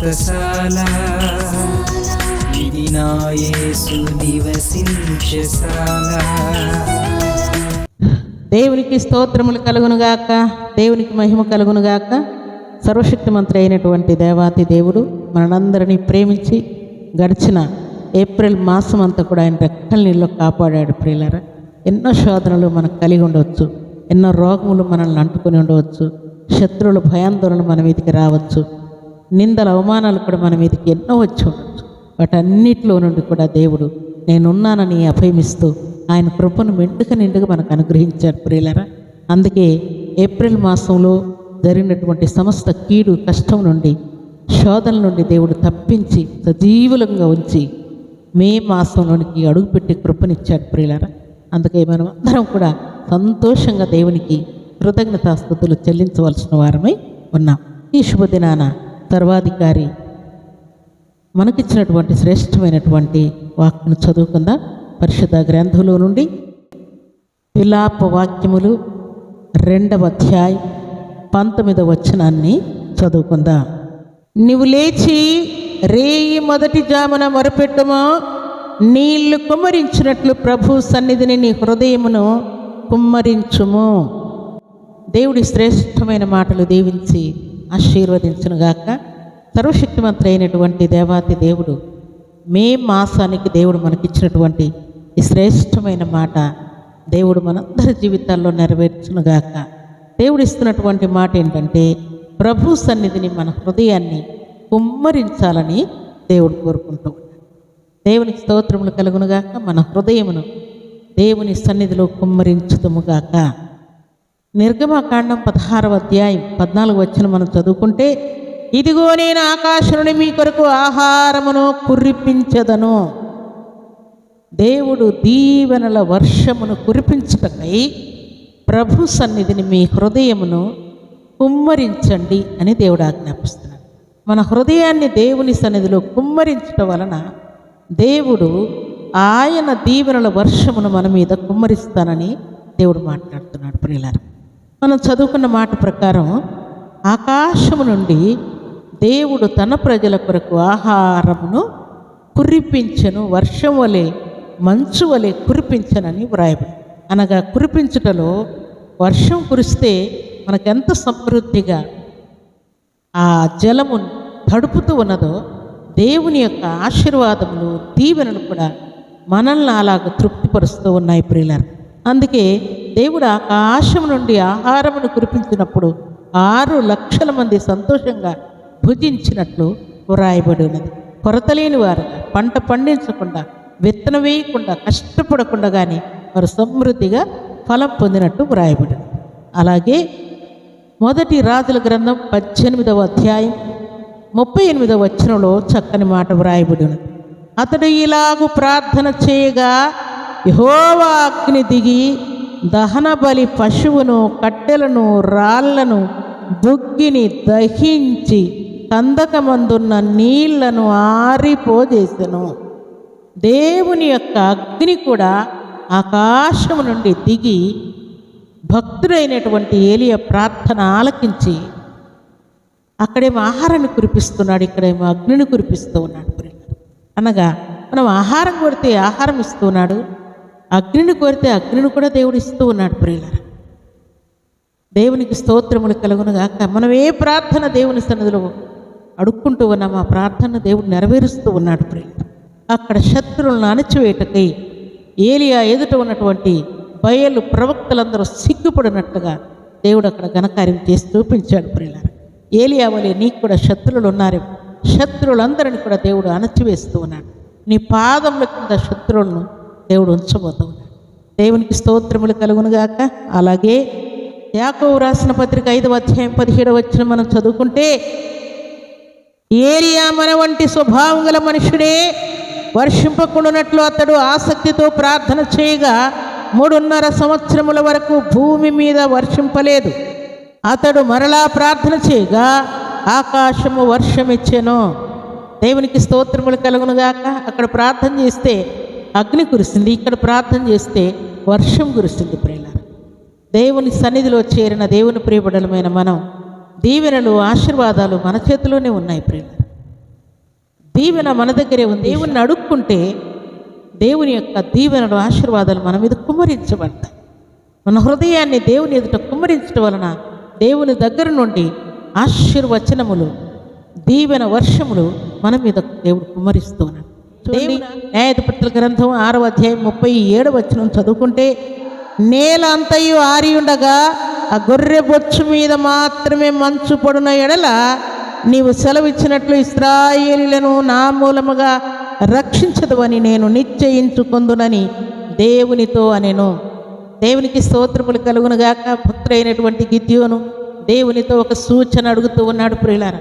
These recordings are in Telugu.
వ్రతశాల ఇది నా యేసు నివసించశాల దేవునికి స్తోత్రములు కలుగునుగాక దేవునికి మహిమ కలుగునుగాక సర్వశక్తి మంత్రి అయినటువంటి దేవాతి దేవుడు మనందరినీ ప్రేమించి గడిచిన ఏప్రిల్ మాసం అంతా కూడా ఆయన రెక్కల నీళ్ళు కాపాడాడు ప్రియులరా. ఎన్నో శోధనలు మనకు కలిగి ఉండవచ్చు. ఎన్నో రోగములు మనల్ని అంటుకొని ఉండవచ్చు. శత్రువుల భయాందోళనలు మన మీదకి రావచ్చు. నిందల అవమానాలు కూడా మన మీదకి ఎన్నో వచ్చి ఉండొచ్చు. వాటన్నిటిలో నుండి కూడా దేవుడు నేనున్నానని అభయమిస్తూ ఆయన కృపను మెండుక నిండుగా మనకు అనుగ్రహించాడు ప్రియులరా. అందుకే ఏప్రిల్ మాసంలో జరిగినటువంటి సమస్త కీడు కష్టం నుండి శోధన నుండి దేవుడు తప్పించి సజీవులంగా ఉంచి మే మాసంలోనికి అడుగుపెట్టి కృపనిచ్చాడు ప్రియులరా. అందుకే మనం అందరం కూడా సంతోషంగా దేవునికి కృతజ్ఞతాస్థుతులు చెల్లించవలసిన వారమై ఉన్నాం. ఈ శుభదినాన సర్వాధికారి మనకిచ్చినటువంటి శ్రేష్టమైనటువంటి వాక్ను చదువుకుందా? పరిశుద్ధ గ్రంథంలో నుండి విలాప వాక్యములు రెండవ అధ్యాయం పంతొమ్మిదవ వచనాన్ని చదువుకుందా? నీవు లేచి రేయి మొదటి జామున మొరపెట్టుమో నీళ్ళు కుమ్మరించినట్లు ప్రభు సన్నిధిని నీ హృదయమును కుమ్మరించుము. దేవుడి శ్రేష్టమైన మాటలు దీవించి ఆశీర్వదించునుగాక. సర్వశక్తిమంత్రి అయినటువంటి దేవాతి దేవుడు మే మాసానికి దేవుడు మనకిచ్చినటువంటి ఈ శ్రేష్టమైన మాట దేవుడు మనందరి జీవితాల్లో నెరవేర్చునుగాక. దేవుడు ఇస్తున్నటువంటి మాట ఏంటంటే ప్రభు సన్నిధిని మన హృదయాన్ని కుమ్మరించాలని దేవుడు కోరుకుంటూ దేవునికి స్తోత్రములు కలుగునుగాక మన హృదయమును దేవుని సన్నిధిలో కుమ్మరించుదుముగాక. నిర్గమకాండం పదహారవ అధ్యాయం పద్నాలుగు వచ్చిన మనం చదువుకుంటే ఇదిగో నేను ఆకాశముని మీ కొరకు ఆహారమును కురిపించదను. దేవుడు దీవెనల వర్షమును కురిపించటకై ప్రభు సన్నిధిని మీ హృదయమును కుమ్మరించండి అని దేవుడు ఆజ్ఞాపిస్తున్నాడు. మన హృదయాన్ని దేవుని సన్నిధిలో కుమ్మరించటం వలన దేవుడు ఆయన దీవెనల వర్షమును మన మీద కుమ్మరిస్తానని దేవుడు మాట్లాడుతున్నాడు ప్రియులారు. మనం చదువుకున్న మాట ప్రకారం ఆకాశము నుండి దేవుడు తన ప్రజల కొరకు ఆహారమును కురిపించను వర్షం వలె మంచు వలె కురిపించనని వ్రాయబడి అనగా కురిపించుటలో వర్షం కురిస్తే మనకెంత సమృద్ధిగా ఆ జలము తడుపుతూ ఉన్నదో దేవుని యొక్క ఆశీర్వాదములు దీవెనలు కూడా మనల్ని అలాగ తృప్తిపరుస్తూ ఉన్నాయి ప్రియుల అందుకే దేవుడు ఆకాశం నుండి ఆహారమును కురిపించినప్పుడు ఆరు లక్షల మంది సంతోషంగా భుజించినట్లు వ్రాయబడి ఉన్నది. కొరత లేని వారు పంట పండించకుండా విత్తనం వేయకుండా కష్టపడకుండా కానీ వారు సమృద్ధిగా ఫలం పొందినట్టు వ్రాయబడింది అలాగే మొదటి రాజుల గ్రంథం పద్దెనిమిదవ అధ్యాయం ముప్పై ఎనిమిదవ వచనంలో చక్కని మాట వ్రాయబడి ఉన్నది. అతడు ఇలాగు ప్రార్థన చేయగా యహోవా అగ్ని దిగి దహన బలి పశువును కట్టెలను రాళ్ళను దుగ్గిని దహించి కందకమందున్న నీళ్ళను ఆరిపోజేసెను. దేవుని యొక్క అగ్ని కూడా ఆకాశము నుండి దిగి భక్తుడైనటువంటి ఏలియ ప్రార్థన ఆలకించి అక్కడేమో ఆహారాన్ని కురిపిస్తున్నాడు ఇక్కడేమో అగ్నిని కురిపిస్తూ ఉన్నాడు. అనగా మనం ఆహారం కొడితే ఆహారం ఇస్తున్నాడు అగ్నిని కోరితే అగ్నిని కూడా దేవుడు ఇస్తూ ఉన్నాడు ప్రియులారా. దేవునికి స్తోత్రములు కలుగునుగాక. మనం ఏ ప్రార్థన దేవుని సన్నిధిలో అడుక్కుంటూ ఉన్నాం. ఆ ప్రార్థన దేవుడు నెరవేరుస్తూ ఉన్నాడు ప్రియులారా. అక్కడ శత్రువులను అణచివేటకై ఏలియా ఎదుట ఉన్నటువంటి బయలు ప్రవక్తలందరూ సిగ్గుపడినట్టుగా దేవుడు అక్కడ ఘనకార్యం చేసి చూపించాడు ప్రియులారా. ఏలియా వలె నీకు కూడా శత్రువులు ఉన్నారు శత్రువులందరిని కూడా దేవుడు అణచివేస్తూ ఉన్నాడు. నీ పాదముల కింద శత్రువులను దేవుడు ఉంచబోతూ దేవునికి స్తోత్రములు కలుగునుగాక అలాగే యాకో రాసిన పత్రిక ఐదవ అధ్యాయం పదిహేడవ వచ్చిన మనం చదువుకుంటే ఏరియా మన వంటి స్వభావం గల మనుషుడే వర్షింపకుండానట్లు అతడు ఆసక్తితో ప్రార్థన చేయగా మూడున్నర సంవత్సరముల వరకు భూమి మీద వర్షింపలేదు. అతడు మరలా ప్రార్థన చేయగా ఆకాశము వర్షమిచ్చెను. దేవునికి స్తోత్రములు కలుగునుగాక అక్కడ ప్రార్థన చేస్తే అగ్ని కురిసింది. ఇక్కడ ప్రార్థన చేస్తే వర్షం కురిసింది ప్రియులారా. దేవుని సన్నిధిలో చేరిన దేవుని ప్రియబడలమైన మనం దీవెనలు ఆశీర్వాదాలు మన చేతిలోనే ఉన్నాయి ప్రియులారా. దీవెన మన దగ్గరే ఉంది. దేవుణ్ణి అడుక్కుంటే దేవుని యొక్క దీవెనలు ఆశీర్వాదాలు మన మీద కుమ్మరించబడతాయి. మన హృదయాన్ని దేవుని ఎదుట కుమ్మరించడం వలన దేవుని దగ్గర నుండి ఆశీర్వచనములు దీవెన వర్షములు మన మీద దేవుడు కుమ్మరిస్తూ చూడండి న్యాయాధిపతుల గ్రంథం ఆరవ అధ్యాయం ముప్పై ఏడు వచనం చదువుకుంటే నేల అంతయు ఆరి ఉండగా ఆ గొర్రె బొచ్చు మీద మాత్రమే మంచు పడున ఎడల నీవు సెలవిచ్చినట్లు ఇస్రాయేలీలను నా మూలముగా రక్షించదు అని నేను నిశ్చయించుకుందునని దేవునితో అనెను. దేవునికి స్తోత్రములు కలుగునుగాక భక్తుడైనటువంటి గిద్యోను దేవునితో ఒక సూచన అడుగుతూ ఉన్నాడు ప్రియులారా.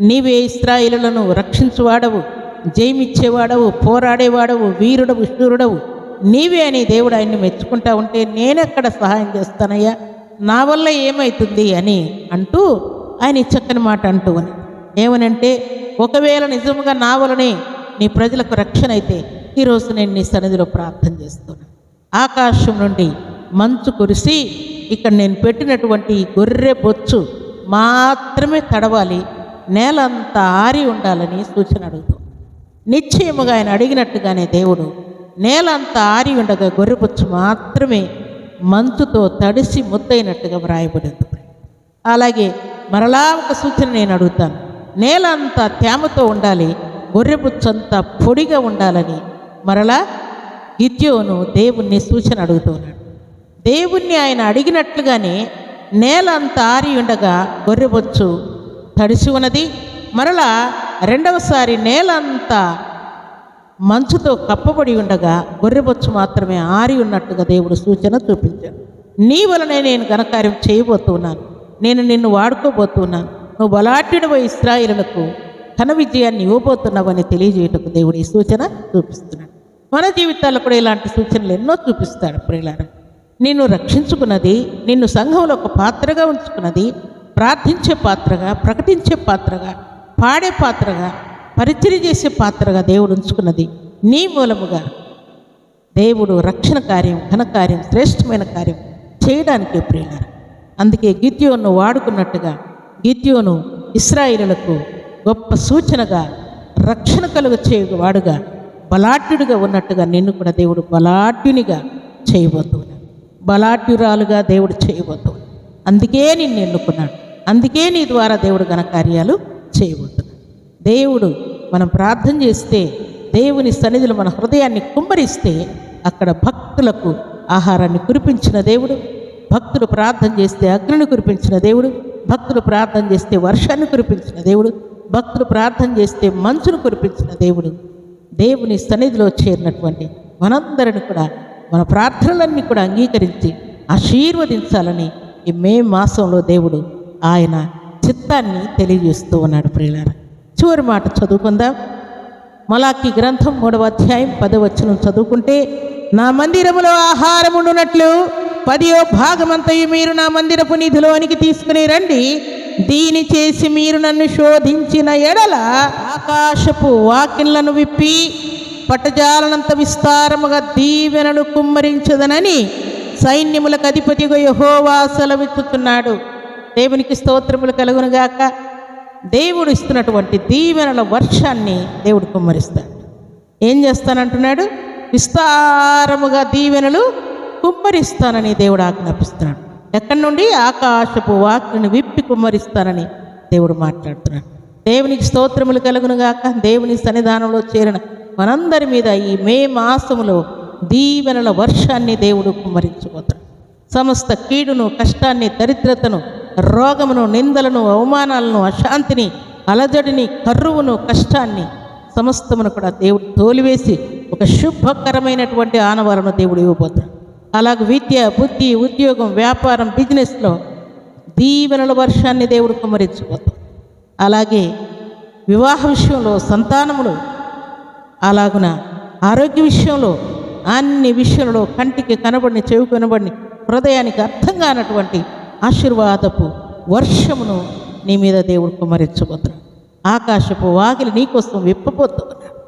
నీవే ఇస్రాయిలను రక్షించువాడవు. జయమిచ్చేవాడవు పోరాడేవాడవు వీరుడవు శూరుడవు నీవే అని దేవుడు ఆయన్ని మెచ్చుకుంటా ఉంటే నేనెక్కడ సహాయం చేస్తానయ్యా. నా వల్ల ఏమవుతుంది అని అంటూ ఆయన చక్కని మాట అంటూ అని ఏమనంటే ఒకవేళ నిజముగా నా వలనే నీ ప్రజలకు రక్షణ అయితే ఈరోజు నేను నీ సన్నిధిలో ప్రార్థన చేస్తున్నాను ఆకాశం నుండి మంచు కురిసి ఇక్కడ నేను పెట్టినటువంటి గొర్రె బొచ్చు మాత్రమే తడవాలి. నేలంతా ఆరి ఉండాలని సూచన అడుగుతాం నిశ్చయముగా ఆయన అడిగినట్టుగానే దేవుడు నేలంతా ఆరి ఉండగా గొర్రెపుచ్చు మాత్రమే మంచుతో తడిసి ముద్దైనట్టుగా వ్రాయబడింది. అలాగే మరలా ఒక సూచన నేను అడుగుతాను. నేల అంతా తేమతో ఉండాలి గొర్రెపుచ్చంతా పొడిగా ఉండాలని మరలా గిద్యోను దేవుణ్ణి సూచన అడుగుతున్నాడు. దేవుణ్ణి ఆయన అడిగినట్లుగానే నేల అంతా ఆరి ఉండగా గొర్రెబొచ్చు తడిసి ఉన్నది మరలా రెండవసారి నేలంతా మంచుతో కప్పబడి ఉండగా గొర్రెబొచ్చు మాత్రమే ఆరి ఉన్నట్టుగా దేవుడు సూచన చూపించాడు. నీ వలనే నేను ఘనకార్యం చేయబోతున్నాను. నేను నిన్ను వాడుకోబోతున్నాను. నువ్వు బలాఢ్యుడవ ఇస్రాయిలకు ఘన విజయాన్ని ఇవ్వబోతున్నావని తెలియజేయటకు దేవుడు ఈ సూచన చూపిస్తున్నాడు. మన జీవితాల్లో కూడా ఇలాంటి సూచనలు ఎన్నో చూపిస్తాడు ప్రియులారా. నిన్ను రక్షించుకున్నది నిన్ను సంఘంలో ఒక పాత్రగా ఉంచుకున్నది ప్రార్థించే పాత్రగా ప్రకటించే పాత్రగా పాడే పాత్రగా పరిచయం చేసే పాత్రగా దేవుడు ఉంచుకున్నది నీ మూలముగా. దేవుడు రక్షణ కార్యం ఘనకార్యం శ్రేష్టమైన కార్యం చేయడానికి ప్రియులారు. అందుకే గిద్యోను వాడుకున్నట్టుగా గిద్యోను ఇస్రాయిలకు గొప్ప సూచనగా రక్షణ కలుగ చేయవాడుగా బలాఢ్యుడిగా ఉన్నట్టుగా నిన్ను కూడా దేవుడు బలాఢ్యునిగా చేయబోతున్నాడు. బలాఢ్యురాలుగా దేవుడు చేయబోతున్నాడు. అందుకే నిన్ను ఎన్నుకున్నాడు. అందుకే నీ ద్వారా దేవుడు ఘన కార్యాలు చేయబోతున్నాడు దేవుడు మనం ప్రార్థన చేస్తే దేవుని సన్నిధిలో మన హృదయాన్ని కుమ్మరిస్తే అక్కడ భక్తులకు ఆహారాన్ని కురిపించిన దేవుడు భక్తులు ప్రార్థన చేస్తే అగ్నిని కురిపించిన దేవుడు భక్తులు ప్రార్థన చేస్తే వర్షాన్ని కురిపించిన దేవుడు భక్తులు ప్రార్థన చేస్తే మంచును కురిపించిన దేవుడు దేవుని సన్నిధిలో చేరినటువంటి మనందరిని కూడా మన ప్రార్థనలన్నీ కూడా అంగీకరించి ఆశీర్వదించాలని ఈ మే మాసంలో దేవుడు ఆయన చిత్తాన్ని తెలియజేస్తూ ఉన్నాడు ప్రియులారా. చివరి మాట చదువుకుందాం. మలాకి గ్రంథం మూడవ అధ్యాయం పదవచనం చదువుకుంటే నా మందిరములో ఆహారం ఉండునట్లు పదియో భాగమంతయు మీరు నా మందిరపు నిధిలోనికి తీసుకుని రండి. దీని చేసి మీరు నన్ను శోధించిన ఎడల ఆకాశపు వాకిళ్ళను విప్పి పట్టజాలనంత విస్తారముగా దీవెనను కుమ్మరించదనని సైన్యములకు అధిపతిగా యహోవా సెలవిచ్చుతున్నాడు దేవునికి స్తోత్రములు కలుగునుగాక దేవుడు ఇస్తున్నటువంటి దీవెనల వర్షాన్ని దేవుడు కుమ్మరిస్తాడు. ఏం చేస్తానంటున్నాడు? విస్తారముగా దీవెనలు కుమ్మరిస్తానని దేవుడు ఆజ్ఞాపిస్తున్నాడు. ఎక్కడి నుండి? ఆకాశపు వాక్యను విప్పి కుమ్మరిస్తానని దేవుడు మాట్లాడుతున్నాడు. దేవునికి స్తోత్రములు కలుగునుగాక దేవుని సన్నిధానంలో చేరిన మనందరి మీద ఈ మే మాసములో దీవెనల వర్షాన్ని దేవుడు కుమ్మరించబోతాడు సమస్త కీడును కష్టాన్ని దరిద్రతను రోగమును నిందలను అవమానాలను అశాంతిని అలజడిని కర్రువును కష్టాన్ని సమస్తమును కూడా దేవుడు తోలివేసి ఒక శుభకరమైనటువంటి ఆనవాలను దేవుడు ఇవ్వబోతున్నాడు అలాగే విద్య బుద్ధి ఉద్యోగం వ్యాపారం బిజినెస్లో దీవెనల వర్షాన్ని దేవుడు కుమ్మరించబోతాడు అలాగే వివాహ విషయంలో సంతానములు అలాగున ఆరోగ్య విషయంలో అన్ని విషయంలో కంటికి కనబడిని చెవి కనబడిని హృదయానికి అర్థం కానటువంటి ఆశీర్వాదపు వర్షమును నీ మీద దేవుడు కుమరించబోతున్నాడు. ఆకాశపు వాకిలి నీకోసం విప్పబోతున్నాడు.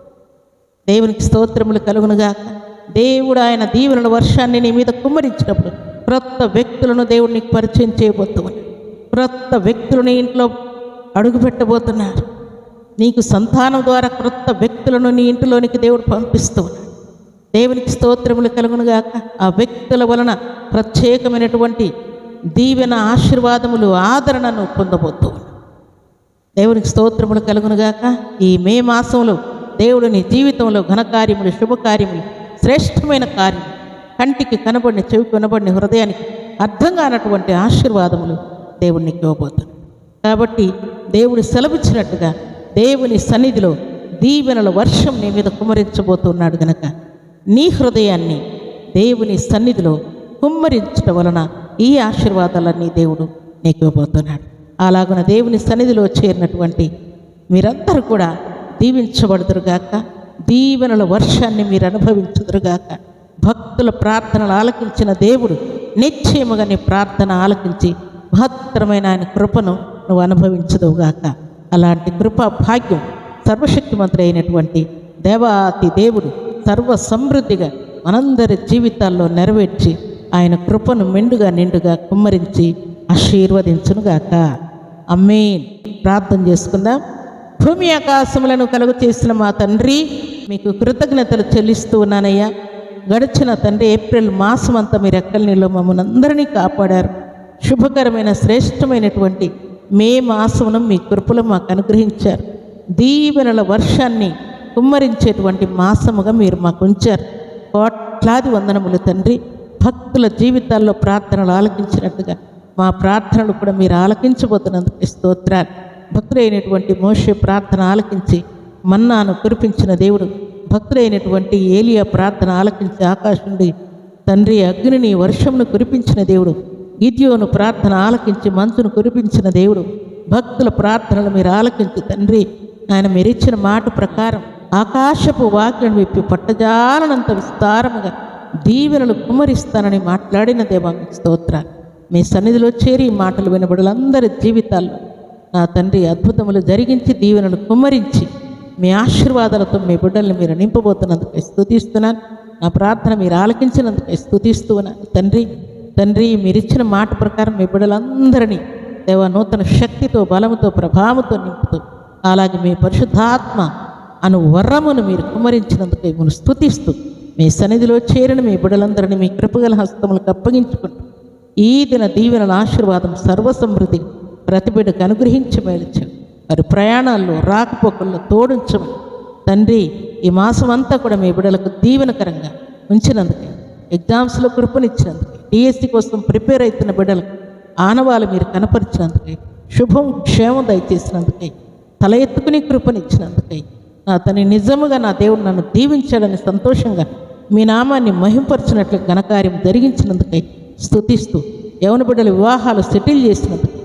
దేవునికి స్తోత్రములు కలుగునుగాక. దేవుడు ఆయన దీవెనల వర్షాన్ని నీ మీద కుమ్మరించినప్పుడు క్రొత్త వ్యక్తులను దేవుడు నీకు పరిచయం చేయబోతున్నాడు. క్రొత్త వ్యక్తులు నీ ఇంట్లో అడుగుపెట్టబోతున్నారు. నీకు సంతానం ద్వారా క్రొత్త వ్యక్తులను నీ ఇంటిలోనికి దేవుడు పంపిస్తూ దేవునికి స్తోత్రములు కలుగునుగాక. ఆ వ్యక్తుల వలన ప్రత్యేకమైనటువంటి దీవెన ఆశీర్వాదములు ఆదరణను పొందబోతు. దేవునికి స్తోత్రములు కలుగునుగాక ఈ మే మాసంలో దేవుడిని జీవితంలో ఘనకార్యములు శుభకార్యములు శ్రేష్టమైన కార్యం కంటికి కనబడిన చెవి కనబడిన హృదయానికి అర్థం కానటువంటి ఆశీర్వాదములు దేవుడికి ఇవ్వబోతుంది కాబట్టి దేవుడు సెలవిచ్చినట్టుగా దేవుని సన్నిధిలో దీవెనల వర్షం నీ మీద కుమరించబోతున్నాడు గనక. నీ హృదయాన్ని దేవుని సన్నిధిలో కుమ్మరించడం వలన ఈ ఆశీర్వాదాలన్నీ దేవుడు నీకు ఇవ్వబోతున్నాడు. అలాగున దేవుని సన్నిధిలో చేరినటువంటి మీరందరూ కూడా దీవించబడుదురుగాక దీవెనల వర్షాన్ని మీరు అనుభవించుదురుగాక భక్తుల ప్రార్థనలు ఆలకించిన దేవుడు నిశ్చయముగా నీ ప్రార్థన ఆలకించి మహత్తరమైన ఆయన కృపను నువ్వు అనుభవించదువుగాక అలాంటి కృపా భాగ్యం సర్వశక్తిమంతుడు అయినటువంటి దేవాతి దేవుడు సర్వ సమృద్ధిగా మనందరి జీవితాల్లో నెరవేర్చి ఆయన కృపను మెండుగా నిండుగా కుమ్మరించి ఆశీర్వదించునుగాక. అమ్మేన్ ప్రార్థన చేసుకుందాం. భూమి ఆకాశములను కలుగు చేసిన మా తండ్రి మీకు కృతజ్ఞతలు చెల్లిస్తూ ఉన్నానయ్యా. గడిచిన తండ్రి ఏప్రిల్ మాసం అంతా మీరు ఎక్కల నీళ్ళు మమ్మల్ని అందరినీ కాపాడారు. శుభకరమైన శ్రేష్టమైనటువంటి మే మాసమును మీ కృపలు మాకు అనుగ్రహించారు. దీవెనల వర్షాన్ని కుమ్మరించేటువంటి మాసముగా మీరు మాకు ఉంచారు. కోట్లాది వందనములు తండ్రి. భక్తుల జీవితాల్లో ప్రార్థనలు ఆలకించినట్టుగా మా ప్రార్థనలు కూడా మీరు ఆలకించబోతున్నందుకు స్తోత్రాలు. భక్తులైనటువంటి మోషే ప్రార్థన ఆలకించి మన్నాను కురిపించిన దేవుడు భక్తులైనటువంటి ఏలియా ప్రార్థన ఆలకించి ఆకాశంండి తండ్రి అగ్నిని వర్షమును కురిపించిన దేవుడు గిద్యోను ప్రార్థన ఆలకించి మంచును కురిపించిన దేవుడు భక్తుల ప్రార్థనలు మీరు ఆలకించి తండ్రి ఆయన మీరిచ్చిన మాట ప్రకారం ఆకాశపు వాక్యం విప్పి పట్టజాలనంత విస్తారముగా దీవెనలు కుమరిస్తానని మాట్లాడిన దేవా మీకు స్తోత్రాలు. మీ సన్నిధిలో చేరి ఈ మాటలు వినబడులందరి జీవితాల్లో నా తండ్రి అద్భుతములు జరిగించి దీవెనలు కుమ్మరించి మీ ఆశీర్వాదాలతో మీ బిడ్డల్ని మీరు నింపబోతున్నందుకు స్థుతిస్తున్నాను నా ప్రార్థన మీరు ఆలకించినందుకు స్థుతిస్తూ ఉన్నాను. తండ్రి తండ్రి మీరిచ్చిన మాట ప్రకారం మీ బిడ్డలందరినీ దేవ నూతన శక్తితో బలముతో ప్రభావంతో నింపుతూ అలాగే మీ పరిశుద్ధాత్మ అను వరమును మీరు కుమరించినందుకు మిమ్మల్ని స్థుతిస్తూ మీ సన్నిధిలో చేరిన మీ బిడలందరిని మీ కృపగల హస్తములకు అప్పగించుకుంటూ ఈ దిన దీవెనల ఆశీర్వాదం సర్వసమృద్ధి ప్రతి బిడ్డకు అనుగ్రహించి మేల్చాం వారి ప్రయాణాల్లో రాకపోకల్లో తోడించము తండ్రి ఈ మాసం అంతా కూడా మీ బిడలకు దీవెనకరంగా ఉంచినందుకే ఎగ్జామ్స్లో కృపనిచ్చినందుకే డిఎస్సి కోసం ప్రిపేర్ అవుతున్న బిడ్డలకు ఆనవాలు మీరు కనపరిచినందుకే శుభం క్షేమం దయచేసినందుకై తల ఎత్తుకుని కృపనిచ్చినందుకై నా తని నిజముగా నా దేవుడు నన్ను దీవించాడని సంతోషంగా మీ నామాన్ని మహింపరచినట్లు ఘనకార్యం జరిగించినందుకై స్థుతిస్తూ యవన బిడ్డల వివాహాలు సెటిల్ చేసినందుకు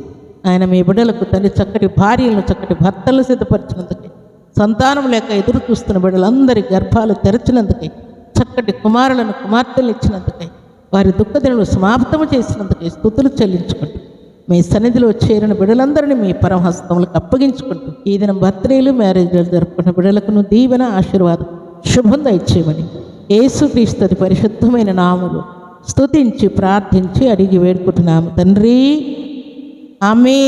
ఆయన మీ బిడ్డలకు తల్లి చక్కటి భార్యలను చక్కటి భర్తలను సిద్ధపరిచినందుకై సంతానం లేక ఎదురు చూస్తున్న బిడ్డలందరి గర్భాలు తెరచినందుకై చక్కటి కుమారులను కుమార్తెలు ఇచ్చినందుకై వారి దుఃఖదినలు సమాప్తము చేసినందుకై స్థుతులు చెల్లించుకుంటూ మీ సన్నిధిలో చేరిన బిడ్డలందరినీ మీ పరమహస్తములకు అప్పగించుకుంటూ ఈ దినం బర్త్డేలు మ్యారేజ్లు జరుపుకున్న బిడ్డలకు దీవెన ఆశీర్వాదం శుభం దయచేయమని యేసుక్రీస్తుది పరిశుద్ధమైన నాములు స్తుతించి ప్రార్థించి అడిగి వేడుకుంటున్నాము. తండ్రి ఆమె